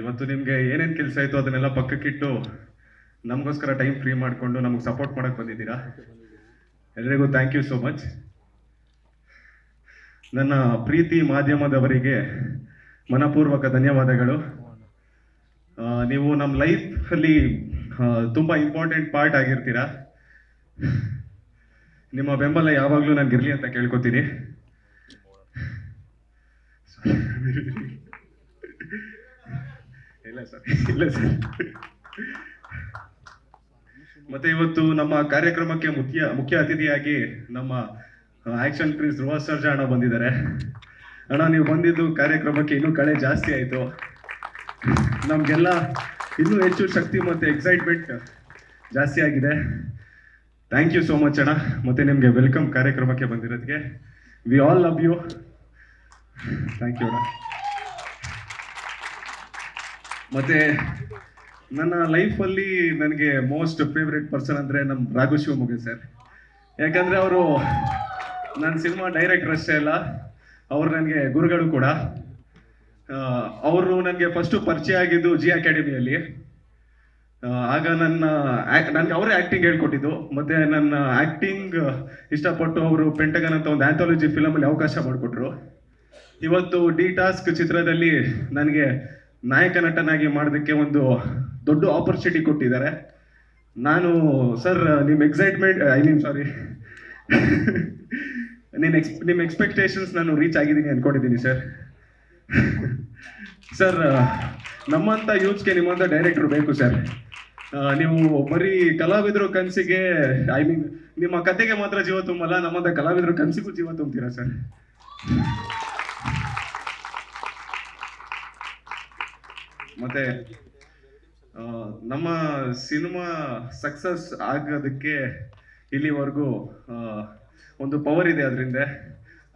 ಇವತ್ತು ನಿಮಗೆ ಏನೇನು ಕೆಲಸ ಆಯಿತು ಅದನ್ನೆಲ್ಲ ಪಕ್ಕಕ್ಕಿಟ್ಟು ನಮಗೋಸ್ಕರ ಟೈಮ್ ಫ್ರೀ ಮಾಡಿಕೊಂಡು ನಮಗೆ ಸಪೋರ್ಟ್ ಮಾಡೋಕ್ಕೆ ಬಂದಿದ್ದೀರಾ? ಎಲ್ರಿಗೂ ಥ್ಯಾಂಕ್ ಯು ಸೋ ಮಚ್ ನನ್ನ ಪ್ರೀತಿ ಮಾಧ್ಯಮದವರಿಗೆ ಮನಪೂರ್ವಕ ಧನ್ಯವಾದಗಳು. ನೀವು ನಮ್ಮ ಲೈಫಲ್ಲಿ ತುಂಬ ಇಂಪಾರ್ಟೆಂಟ್ ಪಾರ್ಟ್ ಆಗಿರ್ತೀರಾ? ನಿಮ್ಮ ಬೆಂಬಲ ಯಾವಾಗಲೂ ನನಗಿರಲಿ ಅಂತ ಕೇಳ್ಕೊತೀನಿ. ಮತ್ತೆ ಇವತ್ತು ನಮ್ಮ ಕಾರ್ಯಕ್ರಮಕ್ಕೆ ಮುಖ್ಯ ಮುಖ್ಯ ಅತಿಥಿಯಾಗಿ ನಮ್ಮ ಆಕ್ಷನ್ ಕ್ರೀಸ್ ಧ್ರುವ ಸರ್ಜಾ ಅಣ್ಣ ಬಂದಿದ್ದಾರೆ. ಅಣ್ಣ, ನೀವು ಬಂದಿದ್ದು ಕಾರ್ಯಕ್ರಮಕ್ಕೆ ಇನ್ನೂ ಕಳೆ ಜಾಸ್ತಿ ಆಯಿತು. ನಮಗೆಲ್ಲ ಇನ್ನೂ ಹೆಚ್ಚು ಶಕ್ತಿ ಮತ್ತು ಎಕ್ಸೈಟ್ಮೆಂಟ್ ಜಾಸ್ತಿ ಆಗಿದೆ. ಥ್ಯಾಂಕ್ ಯು ಸೋ ಮಚ್ ಅಣ್ಣ. ಮತ್ತೆ ನಿಮಗೆ ವೆಲ್ಕಮ್ ಕಾರ್ಯಕ್ರಮಕ್ಕೆ ಬಂದಿರೋದಕ್ಕೆ. We all love you thank you ಅಣ್ಣ. ಮತ್ತೆ ನನ್ನ ಲೈಫಲ್ಲಿ ನನಗೆ ಮೋಸ್ಟ್ ಫೇವ್ರೆಟ್ ಪರ್ಸನ್ ಅಂದರೆ ನಮ್ಮ ರಾಘು ಶಿವಮೊಗ್ಗ ಸರ್ ಯಾಕಂದರೆ ಅವರು ನನ್ನ ಸಿನಿಮಾ ಡೈರೆಕ್ಟರ್ ಅಷ್ಟೇ ಅಲ್ಲ, ಅವರು ನನಗೆ ಗುರುಗಳು ಕೂಡ. ಅವರು ನನಗೆ ಫಸ್ಟು ಪರಿಚಯ ಆಗಿದ್ದು ಜಿ ಅಕಾಡೆಮಿಯಲ್ಲಿ ಆಗ ನನ್ನ ನನಗೆ ಅವರೇ ಆ್ಯಕ್ಟಿಂಗ್ ಹೇಳ್ಕೊಟ್ಟಿದ್ದು. ಮತ್ತೆ ನನ್ನ ಆ್ಯಕ್ಟಿಂಗ್ ಇಷ್ಟಪಟ್ಟು ಅವರು ಪೆಂಟಗನ್ ಅಂತ ಒಂದು ಆ್ಯಂಥಾಲಜಿ ಫಿಲಮಲ್ಲಿ ಅವಕಾಶ ಮಾಡಿಕೊಟ್ರು. ಇವತ್ತು ಡಿ ಟಾಸ್ಕ್ ಚಿತ್ರದಲ್ಲಿ ನನಗೆ ನಾಯಕ ನಟನಾಗಿ ಮಾಡೋದಕ್ಕೆ ಒಂದು ದೊಡ್ಡ ಆಪರ್ಚುನಿಟಿ ಕೊಟ್ಟಿದ್ದಾರೆ. ನಾನು ಸರ್ ನಿಮ್ಮ ಎಕ್ಸೈಟ್ಮೆಂಟ್ ಐ ಮೀನ್ ಸಾರಿ ನಿನ್ನ ಎಕ್ಸ್ ನಿಮ್ಮ ಎಕ್ಸ್ಪೆಕ್ಟೇಷನ್ಸ್ ನಾನು ರೀಚ್ ಆಗಿದ್ದೀನಿ ಅಂದ್ಕೊಂಡಿದ್ದೀನಿ ಸರ್ ಸರ್ ನಮ್ಮಂಥ ಯೂತ್ಸ್ಗೆ ನಿಮ್ಮಂಥ ಡೈರೆಕ್ಟ್ರು ಬೇಕು ಸರ್ ನೀವು ಬರೀ ಕಲಾವಿದರು ಕನಸಿಗೆ ಐ ಮೀನ್ ನಿಮ್ಮ ಕತೆಗೆ ಮಾತ್ರ ಜೀವ ತುಂಬಲ್ಲ ನಮ್ಮಂಥ ಕಲಾವಿದರು ಕನಸಿಗೂ ಜೀವ ತುಂಬ್ತೀರಾ ಸರ್ ಮತ್ತೆ ನಮ್ಮ ಸಿನಿಮಾ ಸಕ್ಸಸ್ ಆಗೋದಕ್ಕೆ ಇಲ್ಲಿವರೆಗೂ ಒಂದು ಪವರ್ ಇದೆ ಅದರಿಂದ.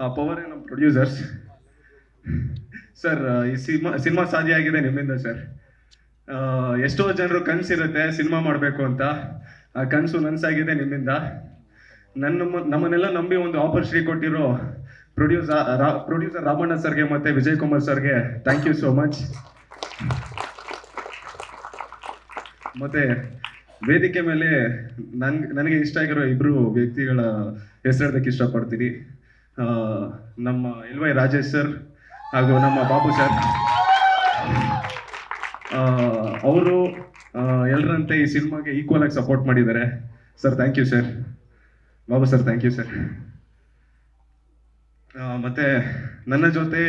ಆ ಪವರ್ ನಮ್ಮ ಪ್ರೊಡ್ಯೂಸರ್ಸ್ ಸರ್ ಈ ಸಿನಿಮಾ ಸಿನಿಮಾ ಸಾಧ್ಯ ಆಗಿದೆ ನಿಮ್ಮಿಂದ ಸರ್ ಎಷ್ಟೋ ಜನರು ಕನಸಿರುತ್ತೆ ಸಿನಿಮಾ ಮಾಡಬೇಕು ಅಂತ. ಆ ಕನಸು ನನಸಾಗಿದೆ ನಿಮ್ಮಿಂದ. ನನ್ನ ನಮ್ಮನ್ನೆಲ್ಲ ನಂಬಿ ಒಂದು ಆಪರ್ಚುನಿಟಿ ಕೊಟ್ಟಿರೋ ಪ್ರೊಡ್ಯೂಸರ್ ಪ್ರೊಡ್ಯೂಸರ್ ರಾಮಣ್ಣ ಸರ್ಗೆ ಮತ್ತೆ ವಿಜಯ್ ಕುಮಾರ್ ಸರ್ಗೆ ಥ್ಯಾಂಕ್ ಯು ಸೋ ಮಚ್ ಮತ್ತೆ ವೇದಿಕೆ ಮೇಲೆ ನನ್, ನನಗೆ ಇಷ್ಟ ಆಗಿರೋ ಇಬ್ರು ವ್ಯಕ್ತಿಗಳ ಹೆಸರಿಡೋದಕ್ಕೆ ಇಷ್ಟಪಡ್ತೀನಿ. ನಮ್ಮ ಎಲ್ ವೈ ರಾಜೇಶ್ ಸರ್ ಹಾಗೂ ನಮ್ಮ ಬಾಬು ಸರ್. ಅವರು ಎಲ್ಲರಂತೆ ಈ ಸಿನಿಮಾಗೆ ಈಕ್ವಲ್ ಆಗಿ ಸಪೋರ್ಟ್ ಮಾಡಿದ್ದಾರೆ. Sir thank you sir Babu sir thank you sir ಮತ್ತೆ ನನ್ನ ಜೊತೆ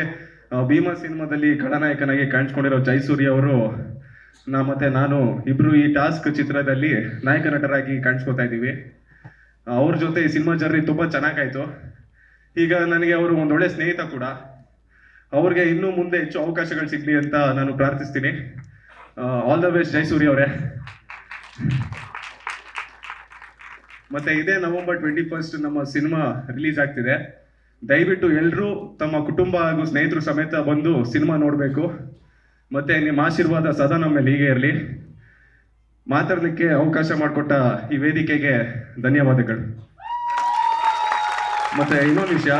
ಭೀಮಾ ಸಿನಿಮಾದಲ್ಲಿ ಖಳನಾಯಕನಾಗಿ ಕಾಣಿಸ್ಕೊಂಡಿರೋ ಜಯಸೂರ್ಯ ಅವರು, ನಾ ಮತ್ತೆ ನಾನು ಇಬ್ರು ಈ ಟಾಸ್ಕ್ ಚಿತ್ರದಲ್ಲಿ ನಾಯಕ ನಟರಾಗಿ ಕಾಣಿಸ್ಕೊತಾ ಇದ್ದೀವಿ. ಅವ್ರ ಜೊತೆ ಈ ಸಿನಿಮಾ ಜರ್ನಿ ತುಂಬಾ ಚೆನ್ನಾಗಾಯ್ತು. ಈಗ ನನಗೆ ಅವರು ಒಂದೊಳ್ಳೆ ಸ್ನೇಹಿತ ಕೂಡ. ಅವ್ರಿಗೆ ಇನ್ನೂ ಮುಂದೆ ಹೆಚ್ಚು ಅವಕಾಶಗಳು ಸಿಗ್ಲಿ ಅಂತ ನಾನು ಪ್ರಾರ್ಥಿಸ್ತೀನಿ. ಆಲ್ ದ ಬೆಸ್ಟ್ ಜೈಸೂರಿ ಅವರೇ. ಮತ್ತೆ ಇದೇ ನವೆಂಬರ್ ಟ್ವೆಂಟಿ ಫಸ್ಟ್ ನಮ್ಮ ಸಿನಿಮಾ ರಿಲೀಸ್ ಆಗ್ತಿದೆ. ದಯವಿಟ್ಟು ಎಲ್ಲರೂ ತಮ್ಮ ಕುಟುಂಬ ಹಾಗೂ ಸ್ನೇಹಿತರು ಸಮೇತ ಬಂದು ಸಿನಿಮಾ ನೋಡಬೇಕು. ಮತ್ತೆ ನಿಮ್ಮ ಆಶೀರ್ವಾದ ಸದಾ ನಮ್ಮ ಮೇಲೆ ಹೀಗೆ ಇರಲಿ. ಮಾತಾಡಲಿಕ್ಕೆ ಅವಕಾಶ ಮಾಡಿಕೊಟ್ಟ ಈ ವೇದಿಕೆಗೆ ಧನ್ಯವಾದಗಳು. ಮತ್ತೆ ಇನ್ನೊಂದು ವಿಷಯ,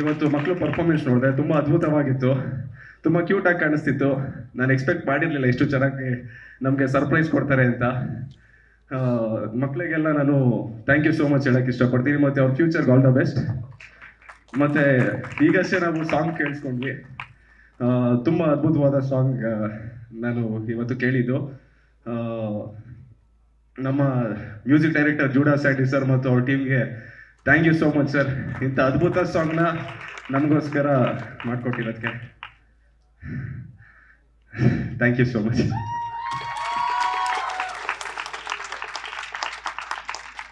ಇವತ್ತು ಮಕ್ಕಳು ಪರ್ಫಾರ್ಮೆನ್ಸ್ ನೋಡಿದೆ, ತುಂಬ ಅದ್ಭುತವಾಗಿತ್ತು. ತುಂಬ ಕ್ಯೂಟಾಗಿ ಕಾಣಿಸ್ತಿತ್ತು. ನಾನು ಎಕ್ಸ್ಪೆಕ್ಟ್ ಮಾಡಿರಲಿಲ್ಲ ಇಷ್ಟು ಚೆನ್ನಾಗಿ ನಮಗೆ ಸರ್ಪ್ರೈಸ್ ಕೊಡ್ತಾರೆ ಅಂತ. ಮಕ್ಕಳಿಗೆಲ್ಲ ನಾನು ಥ್ಯಾಂಕ್ ಯು ಸೋ ಮಚ್ ಹೇಳಕ್ಕೆ ಇಷ್ಟಪಡ್ತೀನಿ. ಮತ್ತು ಅವ್ರ ಫ್ಯೂಚರ್ಗೆ ಆಲ್ ದ ಬೆಸ್ಟ್ ಮತ್ತು ಈಗಷ್ಟೇ ನಾವು ಸಾಂಗ್ ಕೇಳಿಸ್ಕೊಂಡ್ವಿ. ತುಂಬಾ ಅದ್ಭುತವಾದ ಸಾಂಗ್ ನಾನು ಇವತ್ತು ಕೇಳಿದ್ದು. ನಮ್ಮ music director Judah Sandy sir ಮತ್ತು ಅವ್ರ ಟೀಮ್ಗೆ thank you so much sir ಇಂಥ ಅದ್ಭುತ ಸಾಂಗ್ನ ನಮಗೋಸ್ಕರ ಮಾಡಿಕೊಟ್ಟಿರೋದಕ್ಕೆ ಥ್ಯಾಂಕ್ ಯು ಸೋ ಮಚ್